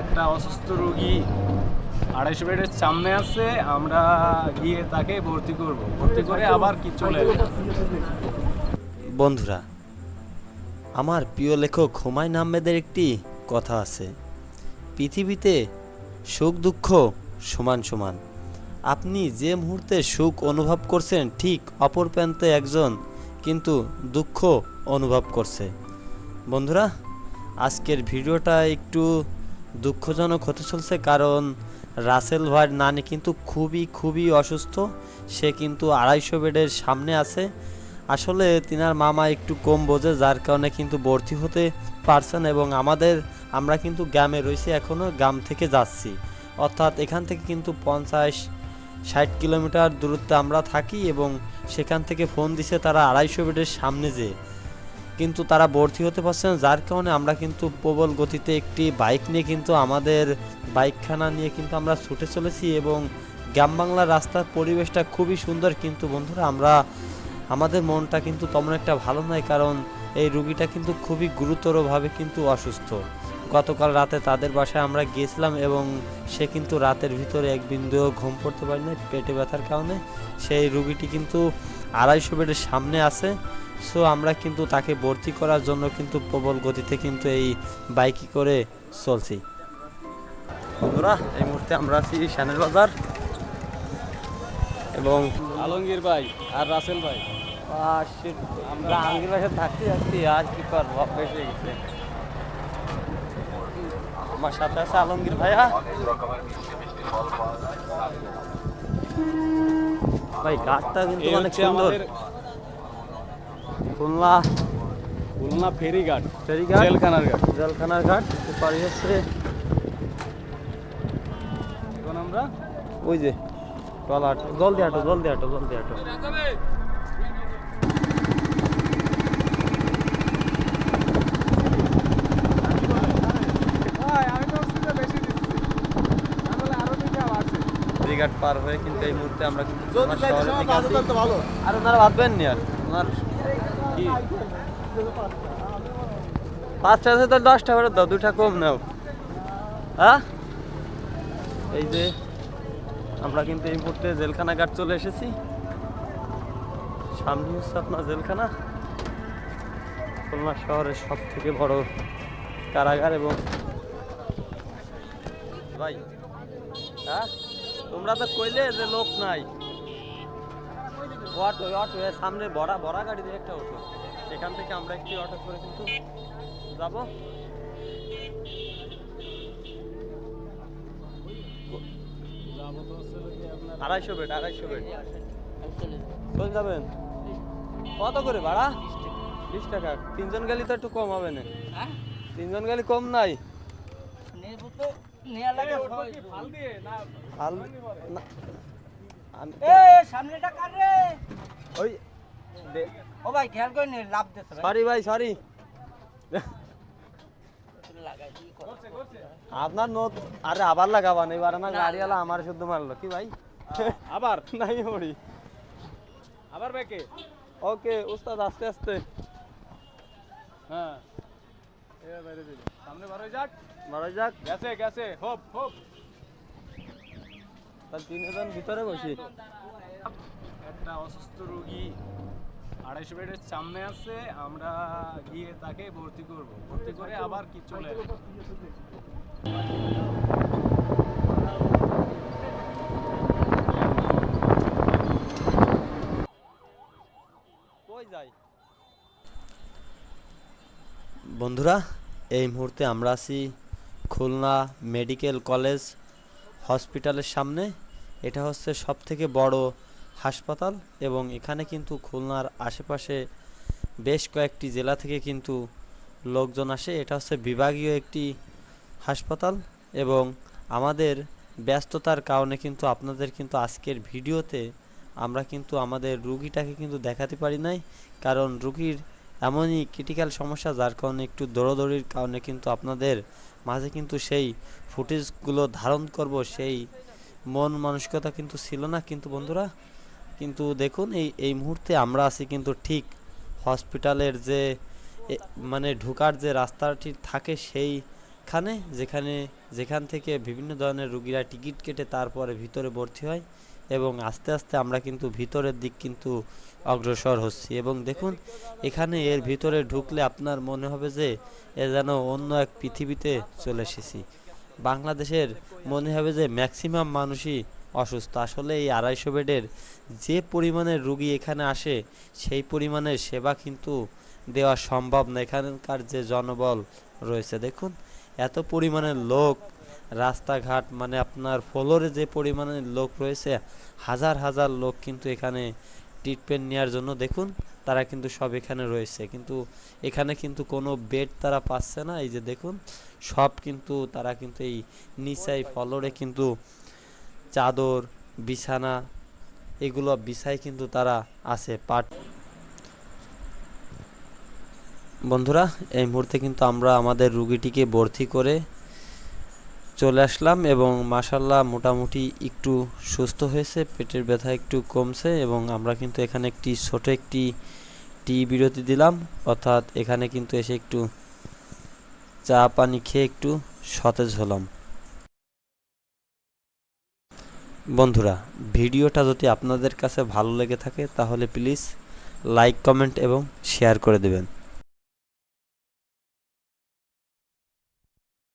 একটা অসুস্থ রোগী আড়াইশো বেডের সামনে আছে, আমরা গিয়ে তাকে ভর্তি করব। ভর্তি করে আবার কি চলে বন্ধুরা, আমার প্রিয় লেখক হুমায়ুন আহমেদের একটি কথা আছে। পৃথিবীতে সুখ, দুঃখ সমান সমান। আপনি যে মুহূর্তে সুখ অনুভব করছেন, ঠিক অপর প্রান্তে একজন কিন্তু দুঃখ অনুভব করছে। বন্ধুরা আজকের ভিডিওটা একটু দুঃখজনক হতে চলছে কারণ রাসেল ভাইয়ের নানি কিন্তু খুবই খুবই অসুস্থ। সে কিন্তু আড়াইশো বেডের সামনে আছে। আসলে তিনার মামা একটু কম বোঝে, যার কারণে কিন্তু ভর্তি হতে পারছেন এবং আমাদের, আমরা কিন্তু গ্রামে রয়েছি এখনও গ্রাম থেকে যাচ্ছি। অর্থাৎ এখান থেকে কিন্তু পঞ্চাশ, ষাট কিলোমিটার দূরত্বে আমরা থাকি এবং সেখান থেকে ফোন দিছে তারা আড়াইশো বেডের সামনে যে। কিন্তু তারা ভর্তি হতে পারছে না, যার কারণে আমরা কিন্তু প্রবল গতিতে একটি বাইক নিয়ে কিন্তু আমাদের বাইকখানা নিয়ে কিন্তু আমরা ছুটে চলেছি এবং গ্রাম বাংলার রাস্তার পরিবেশটা খুবই সুন্দর। কিন্তু বন্ধুরা, আমরা, আমাদের মনটা কিন্তু তেমন একটা ভালো নয়, কারণ এই রুগীটা কিন্তু খুবই গুরুতরভাবে কিন্তু অসুস্থ। গতকাল রাতে তাদের বাসায় আমরা গিয়েছিলাম এবং সে কিন্তু রাতের ভিতরে এক বিন্দুও ঘুম পড়তে পারি না পেটে ব্যথার কারণে। সেই রুগীটি কিন্তু আড়াইশো বেডের সামনে আছে। সো আমরা কিন্তু তাকে ভর্তি করার জন্য কিন্তু প্রবল গতিতে কিন্তু এই বাইকে করে চলছি। বন্ধুরা এই মুহূর্তে আমরা আছি শ্যানেল বাজার এবং আলমগীর ভাই আর রাসেল ভাই। আমরা আঙ্গির বাসায় থাকতে থাকতে আর কি করব অভ্যেস হয়ে গেছে। আমার সাথে আছে আলমগীর ভাইয়া। ভাই ঘাটটা কিন্তু অনেক সুন্দর। খুলনা খুলনা ফেরিঘাট ফেরিঘাট জেলখানার ঘাট। জলখানার ঘাট পারি হচ্ছে। এখন আমরা ওই যে চল হাঁটো জলদি হাঁটো জলদি হাঁটো জলদি হাঁটো। ফেরিঘাট পার হয়ে কিন্তু এই মুহূর্তে আমরা কিন্তু শহরের দিকে আছি। আর ওনারা ভাববেন নি আর? ওনার পাঁচটা আছে তো, দশটা করে দাও, দুটা কম নাও। হ্যাঁ? এই যে, আমরা কিন্তু এই মুহূর্তে জেলখানা ঘাট চলে এসেছি। সামনে হচ্ছে আপনার জেলখানা। খুলনা শহরের সব থেকে বড় কারাগার এবং ভাই হ্যাঁ? তোমরা তো কইলে যে লোক নাই। অটো অটো সামনে বড়া বড়া গাড়ি দিয়ে একটা অটো। সেখান থেকে আমরা একটি অটো করে কিন্তু যাব। আড়াইশো বেড আড়াইশো বেড। চলে যাবেন? কত করে ভাড়া? বিশ টাকা। তিনজন গেলে তো একটু কম হবে না। তিনজন গেলে কম নাই। না ওই ও ভাই খেয়াল করে নে লাভ দিতে সরি ভাই সরি। আপনার নোট আরে আবার লাগাবান এবার আমার গাড়িওয়ালা আমার শুদ্ধ মারলো কি ভাই? আবার? নাই মরি। আবার ব্যাকে ওকে উস্তাদ আস্তে আস্তে। হ্যাঁ। সামনে বার যাক। মারা যাক। গেছে গেছে। Hope hope. তার তিনজন ভিতরে বসি। একটা অসুস্থ রোগী আড়াইশো বেডের সামনে আছে আমরা গিয়ে তাকে ভর্তি করব। ভর্তি করে আবার কি চলে। বন্ধুরা এই মুহূর্তে আমরা আছি খুলনা মেডিকেল কলেজ হসপিটালের সামনে। এটা হচ্ছে সব থেকে বড় হাসপাতাল এবং এখানে কিন্তু খুলনার আশেপাশে বেশ কয়েকটি জেলা থেকে কিন্তু লোকজন আসে। এটা হচ্ছে বিভাগীয় একটি হাসপাতাল এবং আমাদের ব্যস্ততার কারণে কিন্তু আপনাদের কিন্তু আজকের ভিডিওতে আমরা কিন্তু আমাদের রুগীটাকে কিন্তু দেখাতে পারি নাই। কারণ রুগীর এমনই ক্রিটিক্যাল সমস্যা, যার কারণে একটু দৌড়দৌড়ির কারণে কিন্তু আপনাদের মাঝে কিন্তু সেই ফুটেজগুলো ধারণ করব, সেই মন মানসিকতা কিন্তু ছিল না কিন্তু বন্ধুরা। কিন্তু দেখুন এই এই মুহূর্তে আমরা আছি কিন্তু ঠিক হসপিটালের যে মানে ঢোকার যে রাস্তাটি থাকে সেই খানে যেখানে, যেখান থেকে বিভিন্ন ধরনের রুগীরা টিকিট কেটে তারপরে ভিতরে ভর্তি হয়। এবং আস্তে আস্তে আমরা কিন্তু ভিতরের দিক কিন্তু অগ্রসর হচ্ছি। এবং দেখুন, এখানে এর ভিতরে ঢুকলে আপনার মনে হবে যে এ যেন অন্য এক পৃথিবীতে চলে এসেছি। বাংলাদেশের মনে হবে যে ম্যাক্সিমাম মানুষই অসুস্থ। আসলে এই আড়াইশো বেডের যে পরিমাণের রুগী এখানে আসে, সেই পরিমাণের সেবা কিন্তু দেওয়া সম্ভব না। এখানকার যে জনবল রয়েছে, দেখুন, এত পরিমাণের লোক রাস্তাঘাট মানে আপনার ফ্লোরে যে পরিমাণে লোক রয়েছে, হাজার হাজার লোক কিন্তু এখানে ট্রিটমেন্ট নেওয়ার জন্য দেখুন, তারা কিন্তু সব এখানে রয়েছে। কিন্তু এখানে কিন্তু কোনো বেড তারা পাচ্ছে না, এই যে দেখুন, সব কিন্তু তারা কিন্তু এই নিচাই ফ্লোরে কিন্তু চাদর, বিছানা, এগুলো বিছাই কিন্তু তারা আছে, পাট। বন্ধুরা, এই মুহূর্তে কিন্তু আমরা আমাদের রুগীটিকে ভর্তি করে চলে আসলাম এবং মাসাল্লাহ মোটামুটি একটু সুস্থ হয়েছে, পেটের ব্যথা একটু কমছে এবং আমরা কিন্তু এখানে একটি ছোট একটি টি বিরতি দিলাম। অর্থাৎ এখানে কিন্তু এসে একটু চা পানি খেয়ে একটু সতেজ হলাম। বন্ধুরা, ভিডিওটা যদি আপনাদের কাছে ভালো লেগে থাকে তাহলে প্লিজ লাইক, কমেন্ট এবং শেয়ার করে দেবেন।